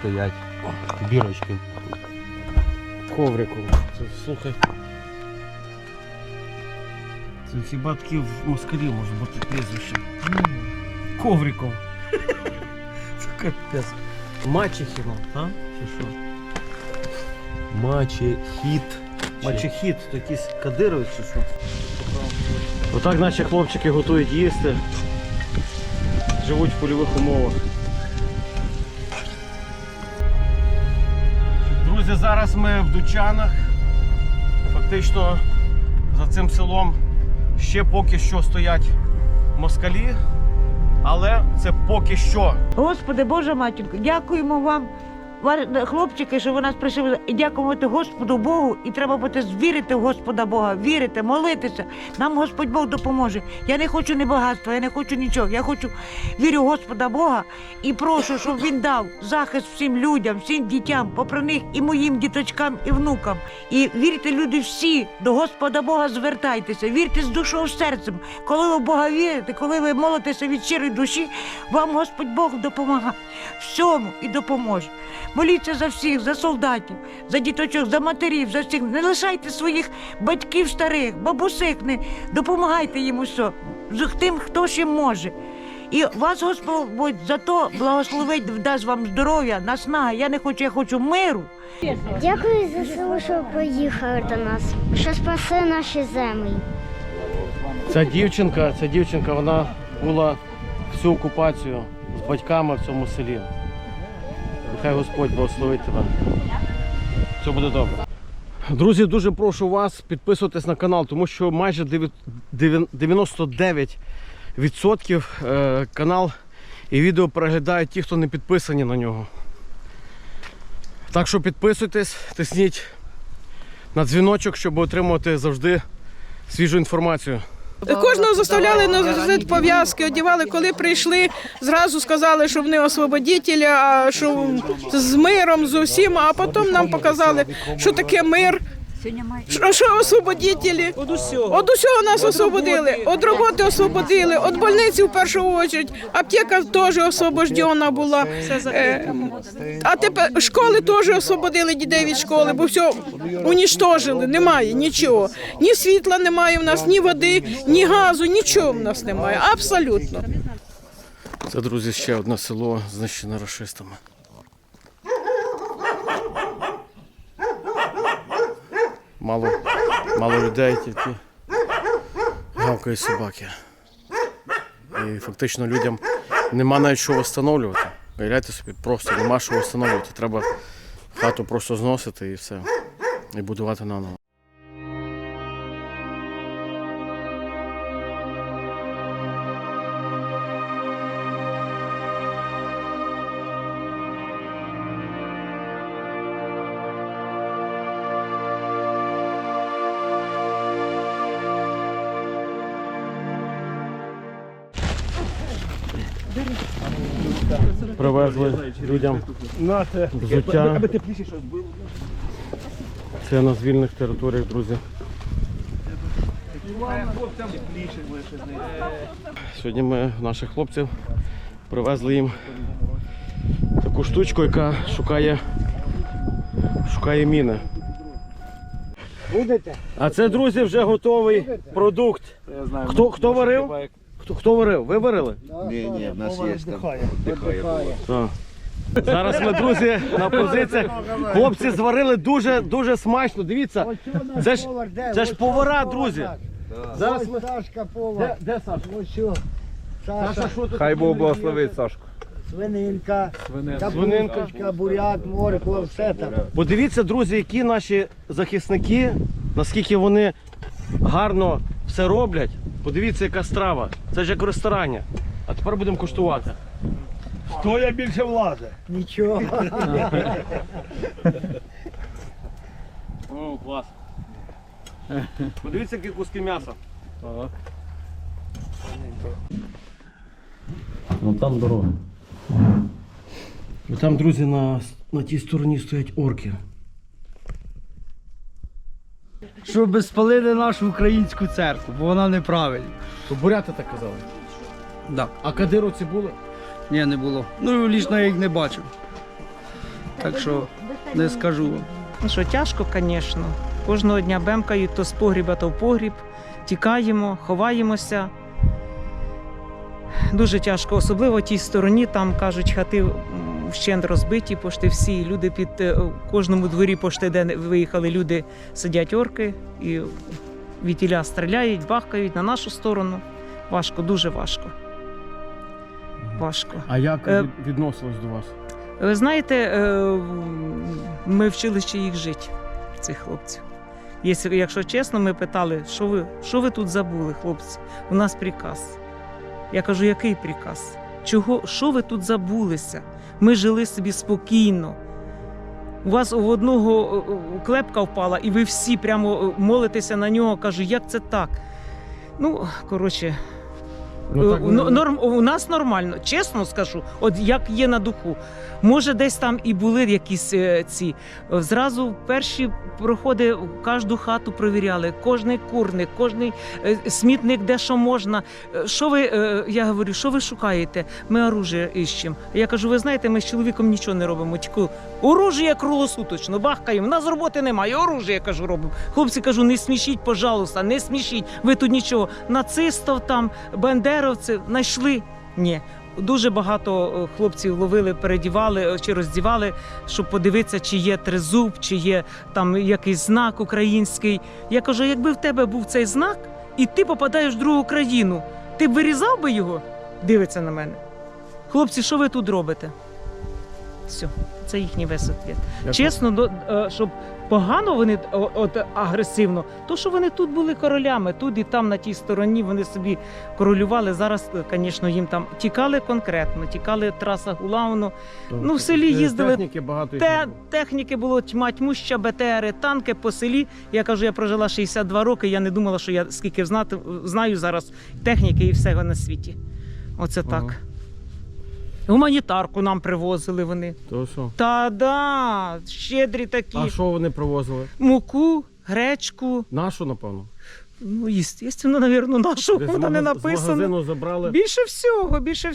стоять. Бірочки. Коврику. Це, слухай. Це хіба такі в москалі може бути прізвище. Ковриков. Це капець. Мачехіно, так? Чи що? Маче, хіт. Мачехіт, то якийсь кадировець чи що? Отак наші хлопчики готують їсти. Живуть в польових умовах. Друзі, зараз ми в Дучанах. Фактично за цим селом ще поки що стоять москалі, але це поки що. Господи, Боже матінко, дякуємо вам, ва- хлопчики, що ви нас прийшли. І дякувати Господу Богу. І треба бути вірити в Господа Бога, вірити, молитися. Нам Господь Бог допоможе. Я не хочу ні багатства, я не хочу нічого. Я хочу вірю в Господа Бога і прошу, щоб він дав захист всім людям, всім дітям, попри них і моїм діточкам, і внукам. І вірте, люди всі до Господа Бога звертайтеся, вірте з душою серцем. Коли ви в Бога вірите, коли ви молитеся від щирої душі, вам Господь Бог допомагає всьому і допоможе. Моліться за всіх, за солдатів, за діточок, за матерів, за всіх. Не лишайте своїх батьків старих, бабусик, не допомагайте їм усе, з тим, хто ще може. І вас Господь за то благословить, дасть вам здоров'я, наснаги. Я не хочу, я хочу миру. Дякую за село, що приїхали до нас, що спасли наші землі. Ця дівчинка, ця дівчинка, вона була всю окупацію з батьками в цьому селі. Нехай Господь благословить тебе. Все буде добре. Друзі, дуже прошу вас підписуватись на канал, тому що майже 99% е, канал і відео переглядають ті, хто не підписані на нього. Так що підписуйтесь, тисніть на дзвіночок, щоб отримувати завжди свіжу інформацію. Кожного заставляли носити пов'язки, одягали. Коли прийшли, зразу сказали, що вони освободітелі, а що з миром, з усім, а потім нам показали, що таке мир. Що, що освободителі? От усього. От усього нас освободили. От роботи освободили, от больниці в першу чергу. Аптека теж освобождена була. Е, а тепер школи теж освободили дітей від школи, бо все уніштожили, немає нічого. Ні світла немає в нас, ні води, ні газу, нічого в нас немає. Абсолютно. Це, друзі, ще одне село знищене рашистами. Мало, мало людей, тільки гавкають собаки. І фактично людям нема навіть що встановлювати. Уявляєте собі, просто нема що встановлювати. Треба хату просто зносити і все. І будувати наново. Привезли людям взуття. Це на звільних територіях, друзі. Сьогодні ми наших хлопців привезли їм таку штучку, яка шукає, шукає міни. А це, друзі, вже готовий продукт. Хто, хто варив? Хто, хто варив? Ви варили? Ні, ні, в нас є там. Так. Зараз ми, друзі, на позиціях. Хлопці зварили дуже дуже смачно. Дивіться, це ж, це ж повара, друзі. Зараз ми. Сашка повар. Де, де Саш? Ось що. Саша, Саша, що тут? Хай Бог благословить Сашку. свининка, Свининка. капусточка, буряк, морква, все там. Подивіться, друзі, які наші захисники, наскільки вони гарно все роблять. Подивіться, яка страва. Це ж як в ресторані. А тепер будемо куштувати. Хто я більше влазить? Нічого. О, клас. Подивіться, які куски м'яса. Вон там дорога. Там, друзі, на, на тій стороні стоять орки. Щоб спалили нашу українську церкву, бо вона неправильна. То буряти так казали. Да. А кадировці були? Ні, не було. Ну, лічно я їх не бачив. Так що не скажу вам. Ну що, тяжко, звісно. Кожного дня бемкають то з погріба, то в погріб. Тікаємо, ховаємося. Дуже тяжко, особливо в тій стороні, там кажуть, хати вщент розбиті, пошти всі. Люди під е, в кожному дворі, пошти, де виїхали люди, сидять орки і вітіля стріляють, бахкають на нашу сторону. Важко, дуже важко. Важко. А як Е, від- до вас? Ви знаєте, е, ми вчили ще їх жити, цих хлопців. Якщо чесно, ми питали, що ви, що ви тут забули, хлопці? У нас приказ. Я кажу, який приказ? Чого, що ви тут забулися? Ми жили собі спокійно. У вас у одного е, е, клепка впала, і ви всі прямо е, молитеся на нього. Кажу, як це так? Ну, коротше, Ну, так Е, ну, норм, у нас нормально, чесно скажу, от як є на духу. Може, десь там і були якісь е, ці. Зразу перші проходи кожну хату провіряли, кожний курник, кожний е, смітник, де що можна. Е, Що ви, е, я говорю, що ви шукаєте? Ми оружие іщемо. Я кажу, ви знаєте, ми з чоловіком нічого не робимо. Тільки оружие круглосуточно, бахкаємо. У нас роботи немає, оружие, кажу, робимо. Хлопці кажу, не смішіть, пожалуйста, не смішіть. Ви тут нічого. Нацистів там, бандеровців знайшли. Ні. Дуже багато е, хлопців ловили, передівали е, чи роздівали, щоб подивитися, чи є тризуб, чи є там якийсь знак український. Я кажу, якби в тебе був цей знак, і ти попадаєш в другу країну, ти б вирізав би його? Дивиться на мене. Хлопці, що ви тут робите? Все, це їхній весь ответ. Чесно, до, е, щоб погано вони о- от агресивно, то що вони тут були королями, тут і там на тій стороні вони собі королювали. Зараз, звісно, їм там тікали конкретно, тікали траса Гулауну. то- ну, в селі е, їздили, Техніки багато їх не Те, було. техніки було тьма тьмуща, БТРи, танки по селі. Я кажу, я прожила 62 роки. Я не думала, що я скільки знати, знаю зараз техніки і всього на світі. Оце так. Гуманітарку нам привозили вони. То що? Та да, щедрі такі. А що вони привозили? Муку, гречку. Нашу, напевно. Ну, естественно, навірно, нашу Десь вона не мага- З написана. магазину забрали. Більше всього, більше